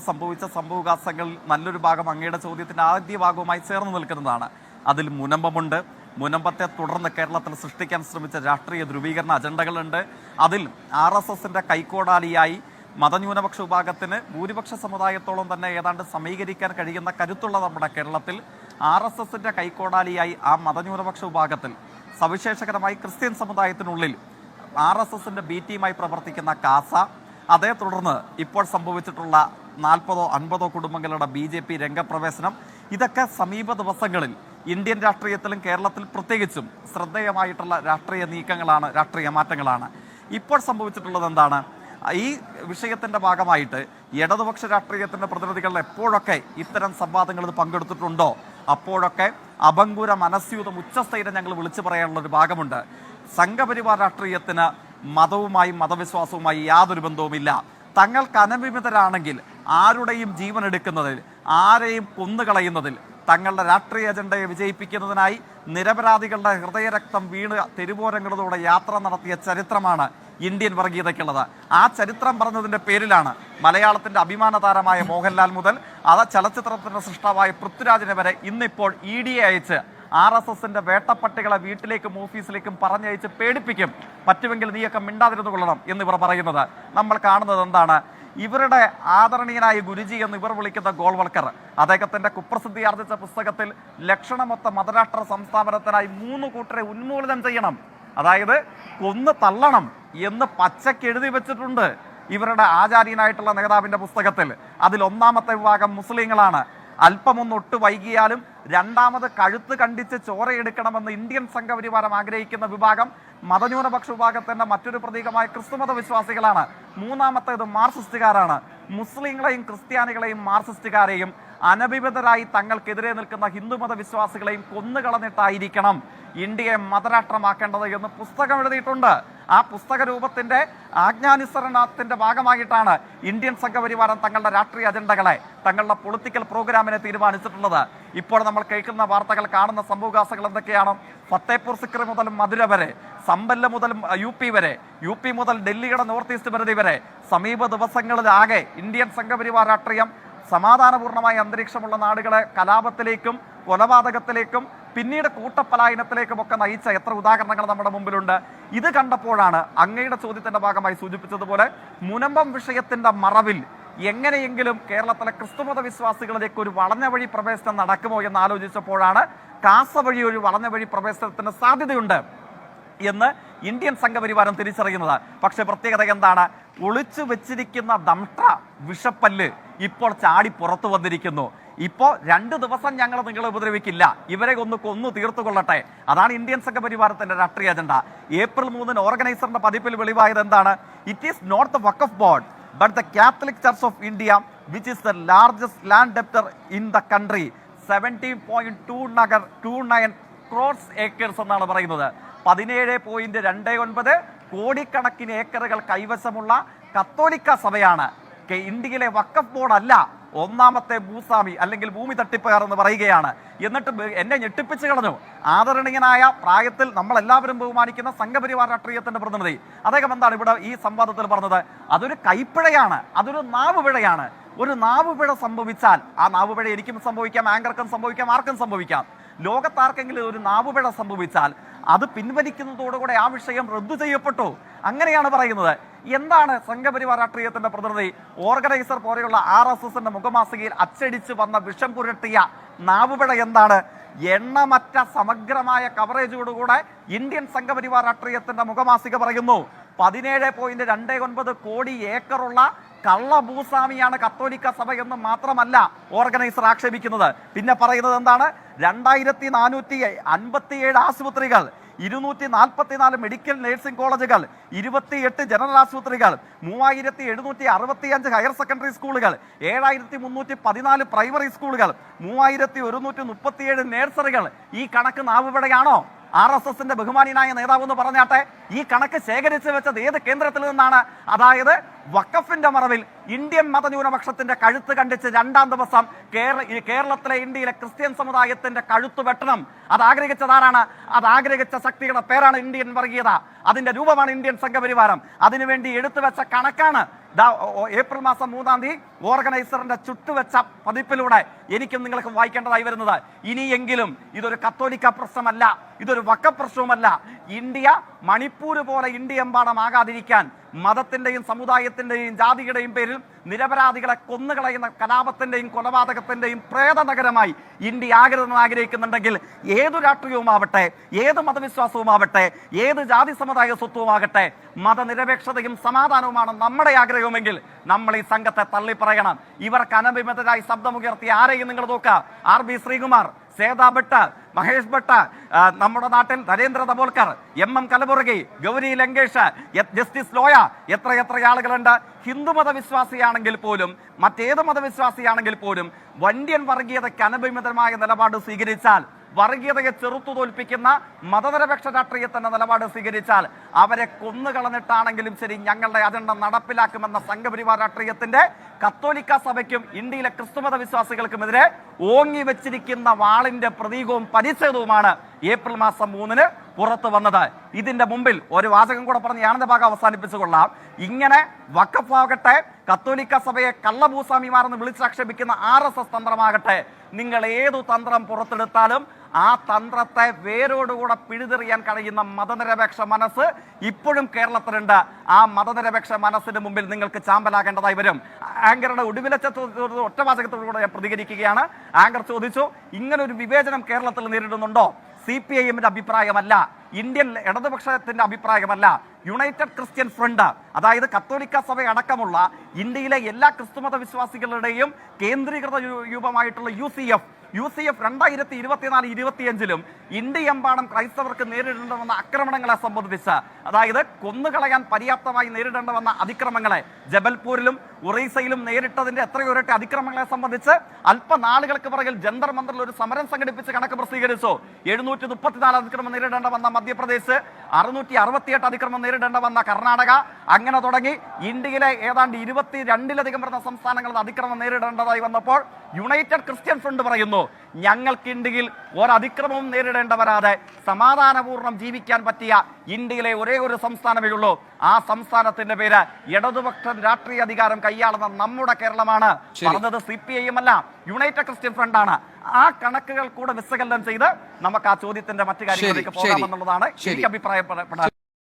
സംഭവിച്ച സംഭവവികാസങ്ങൾ നല്ലൊരു ഭാഗം അങ്ങയുടെ ചോദ്യത്തിന്റെ ആദ്യ ഭാഗവുമായി ചേർന്ന് നിൽക്കുന്നതാണ്. അതിൽ മുനമ്പമുണ്ട്. മുനമ്പത്തെ തുടർന്ന് കേരളത്തിൽ സൃഷ്ടിക്കാൻ ശ്രമിച്ച രാഷ്ട്രീയ ധ്രുവീകരണ അജണ്ടകളുണ്ട്. അതിൽ ആർ എസ് എസിന്റെ കൈക്കോടാലിയായി മതന്യൂനപക്ഷ വിഭാഗത്തിന് ഭൂരിപക്ഷ സമുദായത്തോളം തന്നെ ഏതാണ്ട് സമീകരിക്കാൻ കഴിയുന്ന കരുത്തുള്ള നമ്മുടെ കേരളത്തിൽ ആർ എസ് എസിന്റെ കൈക്കോടാലിയായി ആ മതന്യൂനപക്ഷ വിഭാഗത്തിൽ സവിശേഷകരമായി ക്രിസ്ത്യൻ സമുദായത്തിനുള്ളിൽ ആർ എസ് എസിന്റെ ബി ടീമായി പ്രവർത്തിക്കുന്ന കാസ അതേ തുടർന്ന് ഇപ്പോൾ സംഭവിച്ചിട്ടുള്ള നാൽപ്പതോ അൻപതോ കുടുംബങ്ങളുടെ ബി ജെ പി രംഗപ്രവേശനം ഇതൊക്കെ സമീപ ദിവസങ്ങളിൽ ഇന്ത്യൻ രാഷ്ട്രീയത്തിലും കേരളത്തിൽ പ്രത്യേകിച്ചും ശ്രദ്ധേയമായിട്ടുള്ള രാഷ്ട്രീയ നീക്കങ്ങളാണ് രാഷ്ട്രീയ മാറ്റങ്ങളാണ്. ഇപ്പോൾ സംഭവിച്ചിട്ടുള്ളത് എന്താണ്? ഈ വിഷയത്തിന്റെ ഭാഗമായിട്ട് ഇടതുപക്ഷ രാഷ്ട്രീയത്തിന്റെ പ്രതിനിധികൾ എപ്പോഴൊക്കെ ഇത്തരം സംവാദങ്ങളിൽ പങ്കെടുത്തിട്ടുണ്ടോ? അപ്പോഴൊക്കെ അഭങ്കുര മനസ്യൂതം ഉച്ചസ്ഥൈര്യം ഞങ്ങൾ വിളിച്ചു പറയാനുള്ളൊരു ഭാഗമുണ്ട്. സംഘപരിവാർ രാഷ്ട്രീയത്തിന് മതവുമായും മതവിശ്വാസവുമായി യാതൊരു ബന്ധവുമില്ല. തങ്ങൾ അനവിമിതരാണെങ്കിൽ ആരുടെയും ജീവൻ എടുക്കുന്നതിൽ ആരെയും കൊന്നുകളയുന്നതിൽ തങ്ങളുടെ രാഷ്ട്രീയ അജണ്ടയെ വിജയിപ്പിക്കുന്നതിനായി നിരപരാധികളുടെ ഹൃദയരക്തം വീണ് തെരുവോരങ്ങളിലൂടെ യാത്ര നടത്തിയ ചരിത്രമാണ് ഇന്ത്യൻ വർഗീയതയ്ക്കുള്ളത്. ആ ചരിത്രം പറഞ്ഞതിന്റെ പേരിലാണ് മലയാളത്തിന്റെ അഭിമാന താരമായ മോഹൻലാൽ മുതൽ അത് ചലച്ചിത്രത്തിന്റെ സൃഷ്ടാവായ പൃഥ്വിരാജിനെ വരെ ഇന്നിപ്പോൾ ഇ ഡി അയച്ച് ആർ എസ് എസിന്റെ വേട്ടപ്പട്ടികളെ വീട്ടിലേക്കും ഓഫീസിലേക്കും പറഞ്ഞയച്ച് പേടിപ്പിക്കും. പറ്റുമെങ്കിൽ നീയൊക്കെ മിണ്ടാതിരുന്നു കൊള്ളണം എന്ന് ഇവർ പറയുന്നത്. നമ്മൾ കാണുന്നത് എന്താണ്? ഇവരുടെ ആദരണീയനായ ഗുരുജി എന്ന് ഇവർ വിളിക്കുന്ന ഗോൾവൾക്കർ അദ്ദേഹത്തിന്റെ കുപ്രസിദ്ധി ആർജിച്ച പുസ്തകത്തിൽ ലക്ഷണമൊത്ത മതരാഷ്ട്ര സംസ്ഥാപനത്തിനായി മൂന്ന് കൂട്ടരെ ഉന്മൂലനം ചെയ്യണം. അതായത് കൊന്ന് തള്ളണം എന്ന് പച്ചക്കെഴുതി വെച്ചിട്ടുണ്ട് ഇവരുടെ ആചാര്യനായിട്ടുള്ള നേതാവിന്റെ പുസ്തകത്തിൽ. അതിൽ ഒന്നാമത്തെ വിഭാഗം മുസ്ലിങ്ങളാണ്. അല്പമൊന്നൊട്ട് വൈകിയാലും രണ്ടാമത് കഴുത്ത് കണ്ടിച്ച് ചോരയെടുക്കണമെന്ന് ഇന്ത്യൻ സംഘപരിവാരം ആഗ്രഹിക്കുന്ന വിഭാഗം മതന്യൂനപക്ഷ വിഭാഗത്തിന്റെ മറ്റൊരു പ്രതീകമായ ക്രിസ്തുമത വിശ്വാസികളാണ് മൂന്നാമത്തേത് മാർസിസ്റ്റുകാരാണ് മുസ്ലിങ്ങളെയും ക്രിസ്ത്യാനികളെയും മാർസിസ്റ്റുകാരെയും അനഭിമിതരായി തങ്ങൾക്കെതിരെ നിൽക്കുന്ന ഹിന്ദുമത വിശ്വാസികളെയും കൊന്നുകളഞ്ഞിട്ടായിരിക്കണം ഇന്ത്യയെ മതരാഷ്ട്രമാക്കേണ്ടത് എന്ന് പുസ്തകം എഴുതിയിട്ടുണ്ട്. ആ പുസ്തക രൂപത്തിന്റെ ആജ്ഞാനുസരണത്തിന്റെ ഭാഗമായിട്ടാണ് ഇന്ത്യൻ സംഘപരിവാരം തങ്ങളുടെ രാഷ്ട്രീയ അജണ്ടകളെ തങ്ങളുടെ പൊളിറ്റിക്കൽ പ്രോഗ്രാമിനെ തീരുമാനിച്ചിട്ടുള്ളത്. ഇപ്പോൾ നമ്മൾ കേൾക്കുന്ന വാർത്തകൾ കാണുന്ന സംഭവവികാസങ്ങൾ എന്തൊക്കെയാണ്? ഫത്തേപൂർ സിക്രി മുതൽ മധുര വരെ സമ്പല്ല മുതൽ യു പി വരെ യു പി മുതൽ ഡൽഹിയുടെ നോർത്ത് ഈസ്റ്റ് പരിധി വരെ സമീപ ദിവസങ്ങളിലാകെ ഇന്ത്യൻ സംഘപരിവാർ രാഷ്ട്രീയം സമാധാനപൂർണമായ അന്തരീക്ഷമുള്ള നാടുകളെ കലാപത്തിലേക്കും കൊലപാതകത്തിലേക്കും പിന്നീട് കൂട്ടപ്പലായനത്തിലേക്കും ഒക്കെ നയിച്ച എത്ര ഉദാഹരണങ്ങൾ നമ്മുടെ മുമ്പിലുണ്ട്. ഇത് കണ്ടപ്പോഴാണ് അങ്ങയുടെ ചോദ്യത്തിന്റെ ഭാഗമായി സൂചിപ്പിച്ചതുപോലെ മുനമ്പം വിഷയത്തിന്റെ മറവിൽ എങ്ങനെയെങ്കിലും കേരളത്തിലെ ക്രിസ്തുമത വിശ്വാസികളിലേക്ക് ഒരു വളഞ്ഞ വഴി പ്രവേശനം നടക്കുമോ എന്ന് ആലോചിച്ചപ്പോഴാണ് കാസ വഴി ഒരു വളഞ്ഞ വഴി പ്രവേശനത്തിന് സാധ്യതയുണ്ട് എന്ന് ഇന്ത്യൻ സംഘപരിവാരം തിരിച്ചറിയുന്നത്. പക്ഷേ പ്രത്യേകത എന്താണ്? ഒളിച്ചു വെച്ചിരിക്കുന്ന ദംഷ്ട്ര വിഷപ്പല്ല് ഇപ്പോൾ ചാടി പുറത്തു വന്നിരിക്കുന്നു. ഇപ്പോ രണ്ട് ദിവസം ഞങ്ങൾ നിങ്ങളെ ഉപദ്രവിക്കില്ല. ഇവരെ ഒന്ന് കൊന്നു തീർത്തു കൊള്ളട്ടെ അതാണ് ഇന്ത്യൻ സംഘപരിവാരത്തിന്റെ രാഷ്ട്രീയ അജണ്ട. ഏപ്രിൽ മൂന്നിന് ഓർഗനൈസറിന്റെ പതിപ്പിൽ വെളിവായത് എന്താണ്? It is not the Waqf of board but the Catholic church of India which is the largest land debtor in the country seventeen point two Nagar two nine crores acres എന്നാണ് പറയുന്നത്. പതിനേഴ് point രണ്ട് ഒൻപത് കോടിക്കണക്കിന് ഏക്കറുകൾ കൈവശമുള്ള കത്തോലിക്ക സഭയാണ്. ഇന്ത്യയിലെ വക്കഫ് ബോർഡ് അല്ല. ഒന്നാമത്തെ ഭൂസ്വാമി അല്ലെങ്കിൽ ഭൂമി തട്ടിപ്പുകാർ എന്ന് പറയുകയാണ്. എന്നിട്ട് എന്നെ ഞെട്ടിപ്പിച്ചു കളഞ്ഞു. ആദരണീയനായ പ്രായത്തിൽ നമ്മളെല്ലാവരും ബഹുമാനിക്കുന്ന സംഘപരിവാർ രാഷ്ട്രീയത്തിന്റെ പ്രതിനിധി. അദ്ദേഹം എന്താണ് ഇവിടെ ഈ സംവാദത്തിൽ പറഞ്ഞത്? അതൊരു കൈപ്പിഴയാണ് അതൊരു നാവുപിഴയാണ്. ഒരു നാവുപിഴ സംഭവിച്ചാൽ ആ നാവുപിഴ എനിക്കും സംഭവിക്കാം ആങ്കർക്കും സംഭവിക്കാം ആർക്കും സംഭവിക്കാം. ലോകത്താർക്കെങ്കിലും ഒരു നാവുപിഴ സംഭവിച്ചാൽ അത് പിൻവലിക്കുന്നതോടുകൂടെ ആ വിഷയം റദ്ദു ചെയ്യപ്പെട്ടു. അങ്ങനെയാണ് പറയുന്നത്. എന്താണ് സംഘപരിവാർ രാഷ്ട്രീയത്തിന്റെ പ്രതിനിധി ഓർഗനൈസർ പോലെയുള്ള ആർ എസ് എസിന്റെ മുഖമാസികയിൽ അച്ചടിച്ച് വന്ന വിഷം പുരട്ടിയ നാവുപിഴ എന്താണ്? എണ്ണമറ്റ സമഗ്രമായ കവറേജോടുകൂടെ ഇന്ത്യൻ സംഘപരിവാർ രാഷ്ട്രീയത്തിന്റെ മുഖമാസിക പറയുന്നു. പതിനേഴ് പോയിന്റ് രണ്ട് ഒൻപത് കോടി ഏക്കറുള്ള കള്ള ഭൂസ്വാമിയാണ് കത്തോലിക്ക സഭ എന്ന് മാത്രമല്ല ഓർഗനൈസർ ആക്ഷേപിക്കുന്നത്. പിന്നെ പറയുന്നത് എന്താണ്? രണ്ടായിരത്തി നാനൂറ്റി അൻപത്തിയേഴ് ആശുപത്രികൾ ഇരുന്നൂറ്റി നാൽപ്പത്തിനാല് മെഡിക്കൽ നഴ്സിംഗ് കോളേജുകൾ ഇരുപത്തിയെട്ട് ജനറൽ ആശുപത്രികൾ മൂവായിരത്തി എഴുന്നൂറ്റി അറുപത്തി അഞ്ച് ഹയർ സെക്കൻഡറി സ്കൂളുകൾ ഏഴായിരത്തി മുന്നൂറ്റി പതിനാല് പ്രൈമറി സ്കൂളുകൾ മൂവായിരത്തി ഒരുന്നൂറ്റി മുപ്പത്തിയേഴ് നേഴ്സറികൾ. ഈ കണക്ക് നാവിവിടെയാണോ ആർ എസ് എസിന്റെ ബഹുമാനിയനായ നേതാവ് എന്ന് പറഞ്ഞാട്ടെ ഈ കണക്ക് ശേഖരിച്ചു വെച്ചത് ഏത് കേന്ദ്രത്തിൽ നിന്നാണ്? അതായത് വഖഫിന്റെ മറവിൽ ഇന്ത്യൻ മതന്യൂനപക്ഷത്തിന്റെ കഴുത്ത് കണ്ടിച്ച് രണ്ടാം ദിവസം കേരള കേരളത്തിലെ ഇന്ത്യയിലെ ക്രിസ്ത്യൻ സമുദായത്തിന്റെ കഴുത്ത് വെട്ടണം. അത് ആഗ്രഹിച്ചതാരാണ് അത് ആഗ്രഹിച്ച ശക്തിയുടെ പേരാണ് ഇന്ത്യൻ വർഗീയത. അതിന്റെ രൂപമാണ് ഇന്ത്യൻ സംഘപരിവാരം. അതിനുവേണ്ടി എടുത്തു വെച്ച കണക്കാണ് ഏപ്രിൽ മാസം മൂന്നാം തീയതി ഓർഗനൈസറിന്റെ ചുട്ടുവെച്ച പതിപ്പിലൂടെ എനിക്കും നിങ്ങൾക്ക് വായിക്കേണ്ടതായി വരുന്നത്. ഇനിയെങ്കിലും ഇതൊരു കത്തോലിക്ക പ്രശ്നമല്ല ഇതൊരു വക്ക പ്രശ്നവുമല്ല. ഇന്ത്യ മണിപ്പൂർ പോലെ ഇന്ത്യ എമ്പാടമാകാതിരിക്കാൻ മതത്തിന്റെയും സമുദായത്തിന്റെയും ജാതിയുടെയും പേരിൽ നിരപരാധികളെ കൊന്നുകളയുന്ന കലാപത്തിന്റെയും കൊലപാതകത്തിന്റെയും പ്രേത നഗരമായി ഇന്ത്യ ആകരുതെന്ന് ആഗ്രഹിക്കുന്നുണ്ടെങ്കിൽ ഏതു രാഷ്ട്രീയവുമാവട്ടെ ഏത് മതവിശ്വാസവുമാവട്ടെ ഏത് ജാതി സമുദായ സ്വത്വവുമാകട്ടെ മതനിരപേക്ഷതയും സമാധാനവുമാണ് നമ്മുടെ ആഗ്രഹമെങ്കിൽ നമ്മൾ ഈ സംഘത്തെ തള്ളിപ്പറയണം. ഇവർക്ക് അനഭിമതരായി ശബ്ദമുയർത്തിയ ആരെയും നിങ്ങൾ നോക്കുക. ആർ ബി ശ്രീകുമാർ സേതാ ഭട്ട് മഹേഷ് ഭട്ട് നമ്മുടെ നാട്ടിൽ Narendra Dabholkar M M Kalburgi Gauri Lankesh justice Loya എത്ര എത്ര ആളുകളുണ്ട്. ഹിന്ദു മതവിശ്വാസിയാണെങ്കിൽ പോലും മറ്റേത് മതവിശ്വാസിയാണെങ്കിൽ പോലും വണ്ടിയൻ വർഗീയതയ്ക്ക് അനഭിമിതമായ നിലപാട് സ്വീകരിച്ചാൽ വർഗീയതയെ ചെറുത്തു തോൽപ്പിക്കുന്ന മതനിരപേക്ഷ രാഷ്ട്രീയത്തിന്റെ നിലപാട് സ്വീകരിച്ചാൽ അവരെ കൊന്നുകളഞ്ഞിട്ടാണെങ്കിലും ശരി ഞങ്ങളുടെ അജണ്ട നടപ്പിലാക്കുമെന്ന സംഘപരിവാർ രാഷ്ട്രീയത്തിന്റെ കത്തോലിക്ക സഭയ്ക്കും ഇന്ത്യയിലെ ക്രിസ്തുമത വിശ്വാസികൾക്കുമെതിരെ ഓങ്ങി വെച്ചിരിക്കുന്ന വാളിന്റെ പ്രതീകവും പരിച്ഛേദവുമാണ് ഏപ്രിൽ മാസം മൂന്നിന് പുറത്തു വന്നത്. ഇതിന്റെ മുമ്പിൽ ഒരു വാചകം കൂടെ പറഞ്ഞ് ആനന്ദ ഭാഗം അവസാനിപ്പിച്ചു കൊള്ളാം. ഇങ്ങനെ വക്കഫാകട്ടെ കത്തോലിക്ക സഭയെ കള്ളഭൂസ്വാമിമാരെന്ന് വിളിച്ചാക്ഷേപിക്കുന്ന ആർ എസ് എസ് തന്ത്രമാകട്ടെ നിങ്ങൾ ഏതു തന്ത്രം പുറത്തെടുത്താലും ആ തന്ത്രത്തെ വേരോടുകൂടെ പിഴുതെറിയാൻ കഴിയുന്ന മതനിരപേക്ഷ മനസ്സ് ഇപ്പോഴും കേരളത്തിലുണ്ട്. ആ മതനിരപേക്ഷ മനസ്സിന് മുമ്പിൽ നിങ്ങൾക്ക് ചാമ്പലാകേണ്ടതായി വരും. ആങ്കറുടെ ഒടുവിലച്ച ഒറ്റവാചകത്തോടുകൂടെ ഞാൻ പ്രതികരിക്കുകയാണ്. ആങ്കർ ചോദിച്ചു ഇങ്ങനൊരു വിവേചനം കേരളത്തിൽ നേരിടുന്നുണ്ടോ? സി പി ഐ എമ്മിന്റെ അഭിപ്രായമല്ല ഇന്ത്യൻ ഇടതുപക്ഷത്തിന്റെ അഭിപ്രായമല്ല യുണൈറ്റഡ് ക്രിസ്ത്യൻ ഫ്രണ്ട് അതായത് കത്തോലിക്ക സഭ അടക്കമുള്ള ഇന്ത്യയിലെ എല്ലാ ക്രിസ്തുമത വിശ്വാസികളുടെയും കേന്ദ്രീകൃത രൂപമായിട്ടുള്ള U C F U C F രണ്ടായിരത്തി ഇരുപത്തിനാല് ഇരുപത്തിയഞ്ചിലും ഇന്ത്യയെമ്പാടും ക്രൈസ്തവർക്ക് നേരിടേണ്ടി വന്ന ആക്രമണങ്ങളെ സംബന്ധിച്ച് അതായത് കൊന്നുകളയാൻ പര്യാപ്തമായി നേരിടേണ്ടി വന്ന അതിക്രമങ്ങളെ ജബൽപൂരിലും ഒറീസയിലും നേരിട്ടതിന്റെ എത്രയോ ഇരട്ടി അതിക്രമങ്ങളെ സംബന്ധിച്ച് അല്പനാളുകൾക്ക് പിറകിൽ ജന്തർ ഒരു സമരം സംഘടിപ്പിച്ച് കണക്ക് പ്രസിദ്ധീകരിച്ചു. എഴുന്നൂറ്റി മുപ്പത്തിനാല് അതിക്രമം നേരിടേണ്ട വന്ന മധ്യപ്രദേശ് അറുന്നൂറ്റി അറുപത്തിയെട്ട് അതിക്രമം വന്ന കർണാടക. അങ്ങനെ തുടങ്ങി ഇന്ത്യയിലെ ഏതാണ്ട് ഇരുപത്തി രണ്ടിലധികം വരുന്ന സംസ്ഥാനങ്ങളിൽ അതിക്രമം നേരിടേണ്ടതായി വന്നപ്പോൾ യുണൈറ്റഡ് ക്രിസ്ത്യൻ ഫ്രണ്ട് പറയുന്നു ഞങ്ങൾക്ക് ഇന്ത്യയിൽ ഒരതിക്രമവും നേരിടേണ്ട വരാതെ സമാധാനപൂർണം ജീവിക്കാൻ പറ്റിയ ഇന്ത്യയിലെ ഒരേ ഒരു സംസ്ഥാനമേ ഉള്ളൂ. ആ സംസ്ഥാനത്തിന്റെ പേര് ഇടതുപക്ഷം രാഷ്ട്രീയ അധികാരം കൈയാളുന്ന നമ്മുടെ കേരളമാണ്. പറഞ്ഞത് സി പി ഐ എം അല്ല യുണൈറ്റഡ് ക്രിസ്ത്യൻ ഫ്രണ്ട് ആണ്. ആ കണക്കുകൾ കൂടെ വിശകലനം ചെയ്ത് നമുക്ക് ആ ചോദ്യത്തിന്റെ മറ്റു കാര്യങ്ങളിലേക്ക് പോകാമെന്നുള്ളതാണ്. എനിക്ക് അഭിപ്രായപ്പെടാൻ